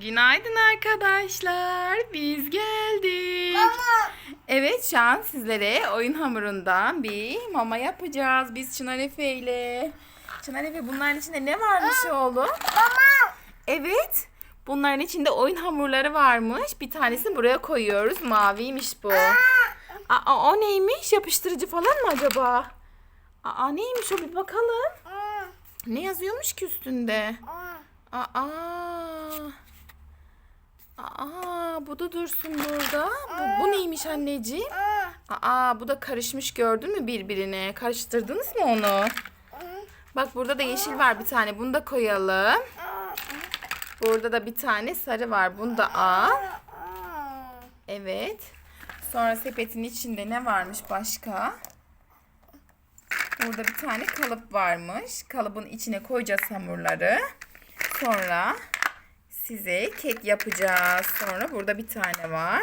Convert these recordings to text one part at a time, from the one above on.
Günaydın arkadaşlar. Biz geldik. Mama. Evet şu an sizlere oyun hamurundan bir mama yapacağız. Biz Çınar Efe ile. Çınar Efe bunların içinde ne varmış oğlum? Mama. Evet. Bunların içinde oyun hamurları varmış. Bir tanesini buraya koyuyoruz. Maviymiş bu. Aa, o neymiş? Yapıştırıcı falan mı acaba? Aa neymiş o bir bakalım. Ne yazıyormuş ki üstünde? Aa. Aa, bu da dursun burada. Bu, bu neymiş anneciğim? Aa, bu da karışmış gördün mü birbirine? Karıştırdınız mı onu? Bak burada da yeşil var bir tane. Bunu da koyalım. Burada da bir tane sarı var. Bunu da al. Evet. Sonra sepetin içinde ne varmış başka? Burada bir tane kalıp varmış. Kalıbın içine koyacağız hamurları. Sonra size kek yapacağız. Sonra burada bir tane var.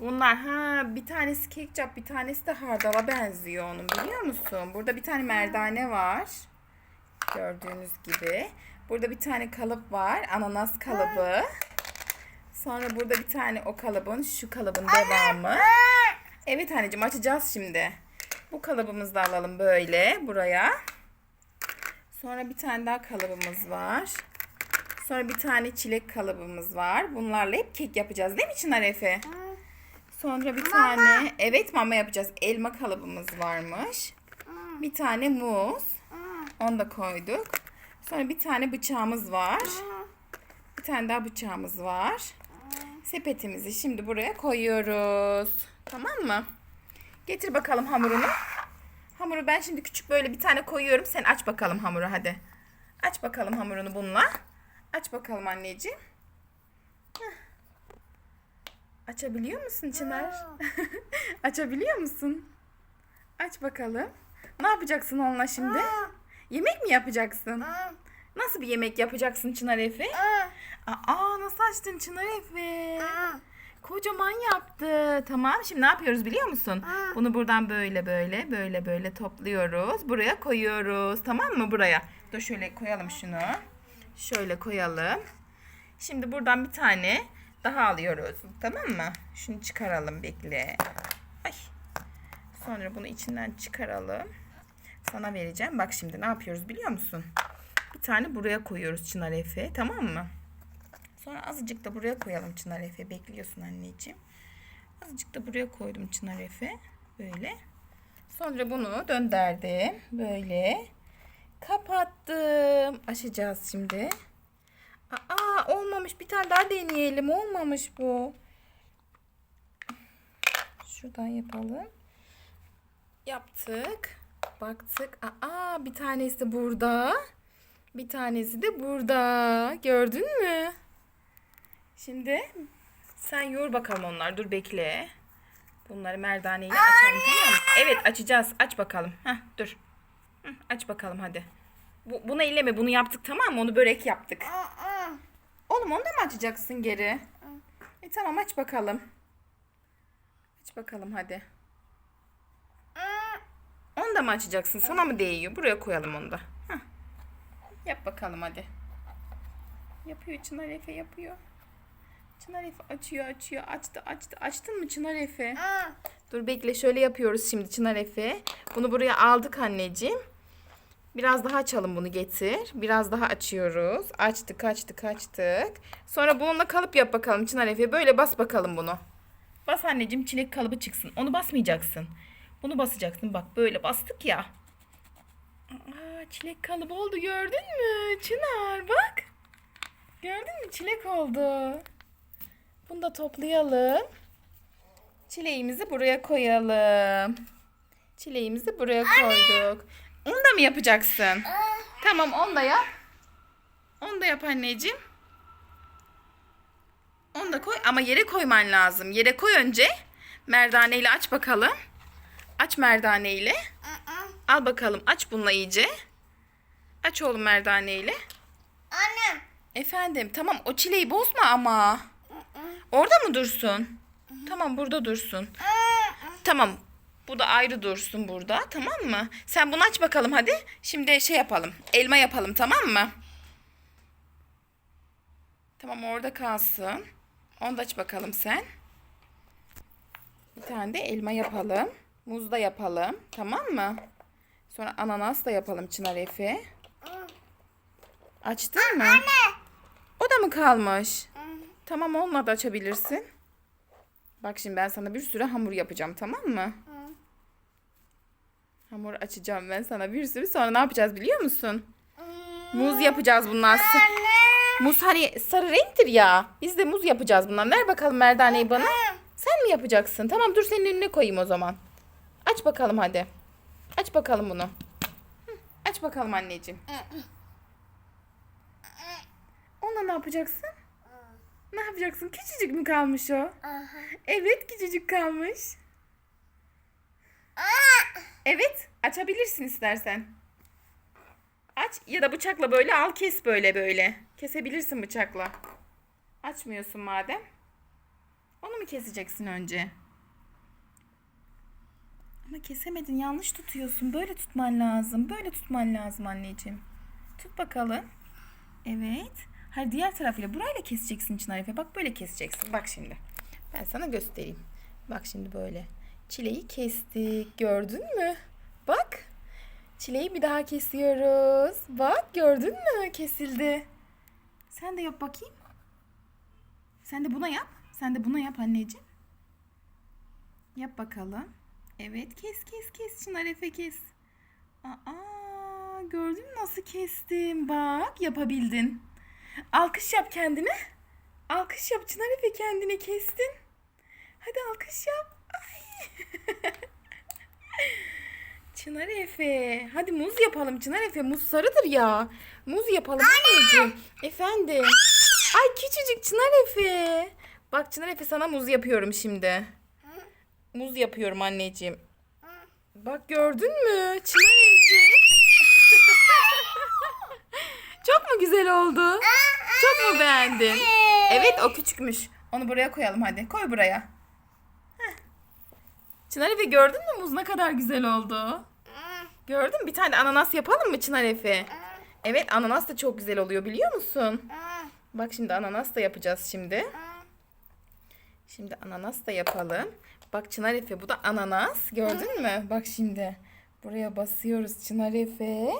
Bunlar ha bir tanesi ketçap bir tanesi de hardala benziyor onun biliyor musun? Burada bir tane merdane var. Gördüğünüz gibi. Burada bir tane kalıp var. Ananas kalıbı. Sonra burada bir tane o kalıbın şu kalıbın devamı. Evet anneciğim açacağız şimdi. Bu kalıbımızı da alalım böyle buraya. Sonra bir tane daha kalıbımız var. Sonra bir tane çilek kalıbımız var. Bunlarla hep kek yapacağız değil mi Çınar Efe? Sonra bir tane evet mama yapacağız. Elma kalıbımız varmış. Bir tane muz. Onu da koyduk. Sonra bir tane bıçağımız var. Bir tane daha bıçağımız var. Sepetimizi şimdi buraya koyuyoruz. Tamam mı? Getir bakalım hamurunu. Hamuru ben şimdi küçük böyle bir tane koyuyorum. Sen aç bakalım hamuru hadi. Aç bakalım hamurunu bununla. Aç bakalım anneciğim. Açabiliyor musun Çınar? Açabiliyor musun? Aç bakalım. Ne yapacaksın onunla şimdi? Yemek mi yapacaksın? Nasıl bir yemek yapacaksın Çınar Efe? Aa nasıl açtın Çınar Efe? Kocaman yaptı. Tamam şimdi ne yapıyoruz biliyor musun? Bunu buradan böyle böyle böyle böyle topluyoruz. Buraya koyuyoruz. Tamam mı buraya? Dur şöyle koyalım şunu. Şöyle koyalım. Şimdi buradan bir tane daha alıyoruz. Tamam mı? Şunu çıkaralım bekle. Ay. Sonra bunu içinden çıkaralım. Sana vereceğim. Bak şimdi ne yapıyoruz biliyor musun? Bir tane buraya koyuyoruz Çınar Efe. Tamam mı? Sonra azıcık da buraya koyalım Çınar Efe. Bekliyorsun anneciğim. Azıcık da buraya koydum Çınar Efe. Böyle. Sonra bunu döndürdüm. Böyle. Kapattım. Açacağız şimdi. Aa olmamış. Bir tane daha deneyelim. Olmamış bu. Şuradan yapalım. Yaptık. Baktık. Aa bir tanesi burada. Bir tanesi de burada. Gördün mü? Şimdi sen yoğur bakalım onlar. Dur bekle. Bunları merdaneyle açalım tamam mı? Evet açacağız. Aç bakalım. Heh, dur. Hı, aç bakalım hadi. Bu, bunu elleme. Bunu yaptık tamam mı? Onu börek yaptık. Oğlum onu da mı açacaksın geri? E tamam aç bakalım. Aç bakalım hadi. Onu da mı açacaksın? Sana mı değiyor? Buraya koyalım onu da. Heh. Yap bakalım hadi. Yapıyor Çınar Efe yapıyor. Çınar Efe açıyor açıyor. Açtı açtı. Açtın mı Çınar Efe? Dur bekle şöyle yapıyoruz şimdi Çınar Efe. Bunu buraya aldık anneciğim. Biraz daha açalım bunu getir. Biraz daha açıyoruz. Açtık açtık açtık. Sonra bununla kalıp yap bakalım Çınar Efe. Böyle bas bakalım bunu. Bas anneciğim çilek kalıbı çıksın. Onu basmayacaksın. Bunu basacaksın. Bak böyle bastık ya. Aa, çilek kalıbı oldu gördün mü? Çınar bak. Gördün mü çilek oldu. Bunu da toplayalım. Çileğimizi buraya koyalım. Çileğimizi buraya koyduk. Da mı yapacaksın? Tamam onu da yap. Onu da yap anneciğim. Onu da koy ama yere koyman lazım. Yere koy önce. Merdaneyle aç bakalım. Aç merdaneyle. Al bakalım aç bununla iyice. Aç oğlum merdaneyle. Anne. Efendim tamam o çileği bozma ama. Orada mı dursun? Tamam burada dursun. Tamam bu da ayrı dursun burada tamam mı? Sen bunu aç bakalım hadi. Şimdi şey yapalım elma yapalım tamam mı? Tamam orada kalsın. Onu da aç bakalım sen. Bir tane de elma yapalım. Muz da yapalım. Tamam mı? Sonra ananas da yapalım Çınar Efe. Açtın mı? O da mı kalmış? Tamam onunla da açabilirsin. Bak şimdi ben sana bir sürü hamur yapacağım tamam mı? Hamur açacağım ben sana bir sürü. Sonra ne yapacağız biliyor musun? Muz yapacağız bundan sonra. Muz hani sarı renktir ya. Biz de muz yapacağız bundan. Ver bakalım merdaneyi bana. Sen mi yapacaksın? Tamam dur senin önüne koyayım o zaman. Aç bakalım hadi. Aç bakalım bunu. Aç bakalım anneciğim. Onunla ne yapacaksın? Ne yapacaksın? Küçücük mü kalmış o? Evet küçücük kalmış. Evet açabilirsin istersen. Aç ya da bıçakla böyle al kes böyle böyle. Kesebilirsin bıçakla. Açmıyorsun madem. Onu mu keseceksin önce? Ama kesemedin yanlış tutuyorsun. Böyle tutman lazım. Böyle tutman lazım anneciğim. Tut bakalım. Evet. Hayır diğer tarafıyla burayla keseceksin Çınar Efe. Bak böyle keseceksin. Bak şimdi. Ben sana göstereyim. Bak şimdi böyle. Çileği kestik. Gördün mü? Bak. Çileği bir daha kesiyoruz. Bak gördün mü? Kesildi. Sen de yap bakayım. Sen de buna yap. Sen de buna yap anneciğim. Yap bakalım. Evet kes kes kes Çınar Efe kes. Aa gördün mü nasıl kestim? Bak yapabildin. Alkış yap kendine. Alkış yap Çınar Efe kendine kestin. Hadi alkış yap. Ay. Çınar Efe. Hadi muz yapalım Çınar Efe. Muz sarıdır ya. Muz yapalım anneciğim. Efendim. Ay küçücük Çınar Efe. Bak Çınar Efe sana muz yapıyorum şimdi. Muz yapıyorum anneciğim. Bak gördün mü? Çınar Efe. Çok mu güzel oldu? Çok mu beğendin? Evet o küçükmüş. Onu buraya koyalım hadi. Koy buraya. Çınar Efe gördün mü muz ne kadar güzel oldu? Gördün mü? Bir tane ananas yapalım mı Çınar Efe? Evet ananas da çok güzel oluyor biliyor musun? Bak şimdi ananas da yapacağız şimdi. Şimdi ananas da yapalım. Bak Çınar Efe bu da ananas. Gördün mü? Bak şimdi. Buraya basıyoruz Çınar Efe.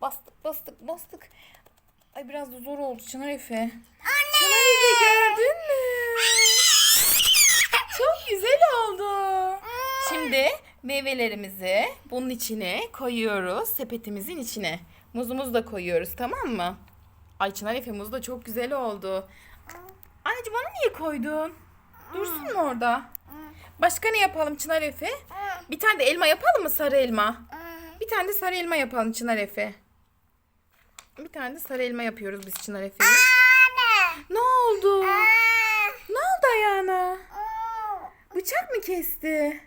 Bastık bastık bastık. Ay biraz da zor oldu Çınar Efe. Çınar Efe gördün mü? Çok güzel oldu. Şimdi meyvelerimizi bunun içine koyuyoruz. Sepetimizin içine. Muzumuzu da koyuyoruz tamam mı? Ay Çınar Efe muz da çok güzel oldu. Anneciğim onu niye koydun? Dursun mu orada? Başka ne yapalım Çınar Efe? Bir tane de elma yapalım mı sarı elma? Bir tane de sarı elma yapalım Çınar Efe. Bir tane de sarı elma yapıyoruz biz Çınar Efe'ye. Ne oldu? Ne oldu ayağına? Bıçak mı kesti?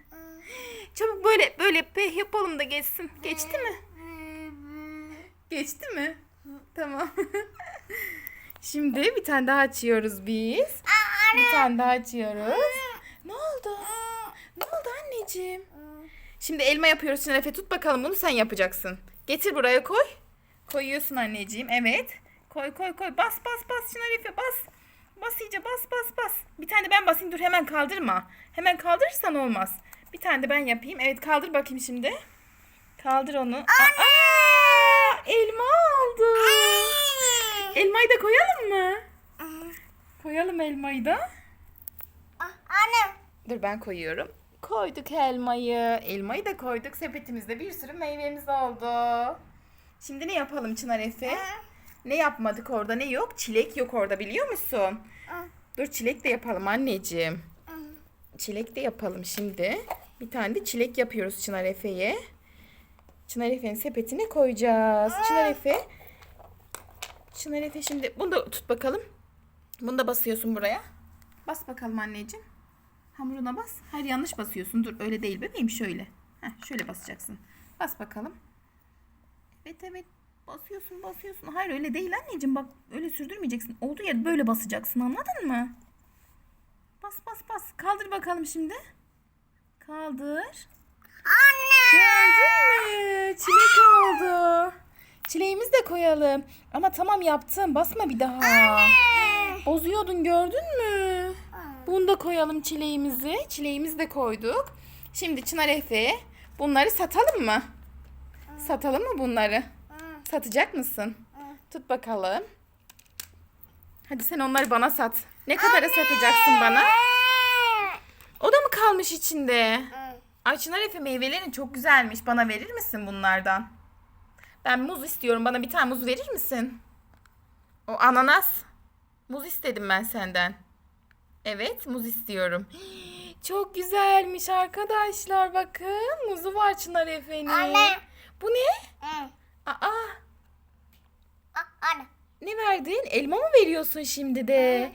Çabuk böyle böyle peh yapalım da geçsin. Geçti mi? Geçti mi? Tamam. Şimdi bir tane daha açıyoruz biz. Bir tane daha açıyoruz. Ne oldu? Ne oldu anneciğim? Şimdi elma yapıyoruz Efe. Tut bakalım bunu sen yapacaksın. Getir buraya koy. Koyuyorsun anneciğim. Evet. Koy koy koy. Bas bas bas Çınar Efe bas. Bas iyice bas bas bas. Bir tane ben basayım dur hemen kaldırma. Hemen kaldırırsan olmaz. Bir tane de ben yapayım. Evet kaldır bakayım şimdi. Kaldır onu. Aa, elma oldu. Elmayı da koyalım mı? Koyalım elmayı da. Anne. Dur ben koyuyorum. Koyduk elmayı. Elmayı da koyduk. Sepetimizde bir sürü meyvemiz oldu. Şimdi ne yapalım Çınar Efe? Ne yapmadık orada ne yok? Çilek yok orada biliyor musun? Dur çilek de yapalım anneciğim. Çilek de yapalım şimdi. Bir tane de çilek yapıyoruz Çınar Efe'ye. Çınar Efe'nin sepetine koyacağız. Çınar Efe. Çınar Efe şimdi bunu da tut bakalım. Bunu da basıyorsun buraya. Bas bakalım anneciğim. Hamuruna bas. Hayır yanlış basıyorsun. Dur öyle değil bebeğim şöyle. Heh, şöyle basacaksın. Bas bakalım. Evet evet. Basıyorsun basıyorsun. Hayır öyle değil anneciğim. Bak öyle sürdürmeyeceksin. Olduğu yer böyle basacaksın anladın mı? Bas bas bas. Kaldır bakalım şimdi. Kaldır. Anne. Gördün mü? Çilek oldu. Çileğimizi de koyalım. Ama tamam yaptım. Basma bir daha. Bozuyordun gördün mü? Bunu da koyalım çileğimizi. Çileğimizi de koyduk. Şimdi Çınar Efe bunları satalım mı? Satalım mı bunları? Satacak mısın? Tut bakalım. Hadi sen onları bana sat. Ne kadara satacaksın bana? O da mı kalmış içinde? Ay Çınar Efe meyvelerin çok güzelmiş. Bana verir misin bunlardan? Ben muz istiyorum. Bana bir tane muz verir misin? O ananas. Muz istedim ben senden. Evet muz istiyorum. Çok güzelmiş arkadaşlar. Bakın muzu var Çınar Efe'nin. Anne. Bu ne? Hı. Aa Anne. Ne verdin? Elma mı veriyorsun şimdi de?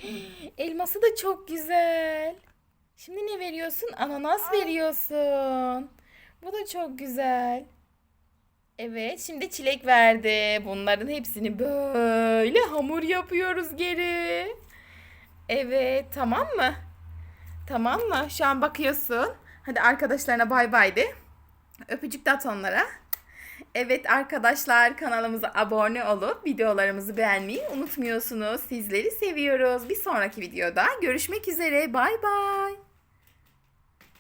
Elması da çok güzel. Şimdi ne veriyorsun? Ananas veriyorsun. Bu da çok güzel. Evet, şimdi çilek verdi. Bunların hepsini böyle hamur yapıyoruz geri. Evet, tamam mı? Tamam mı? Şu an bakıyorsun. Hadi arkadaşlarına bay bay de. Öpücük de at onlara. Evet arkadaşlar kanalımıza abone olup videolarımızı beğenmeyi unutmuyorsunuz. Sizleri seviyoruz. Bir sonraki videoda görüşmek üzere. Bay bay.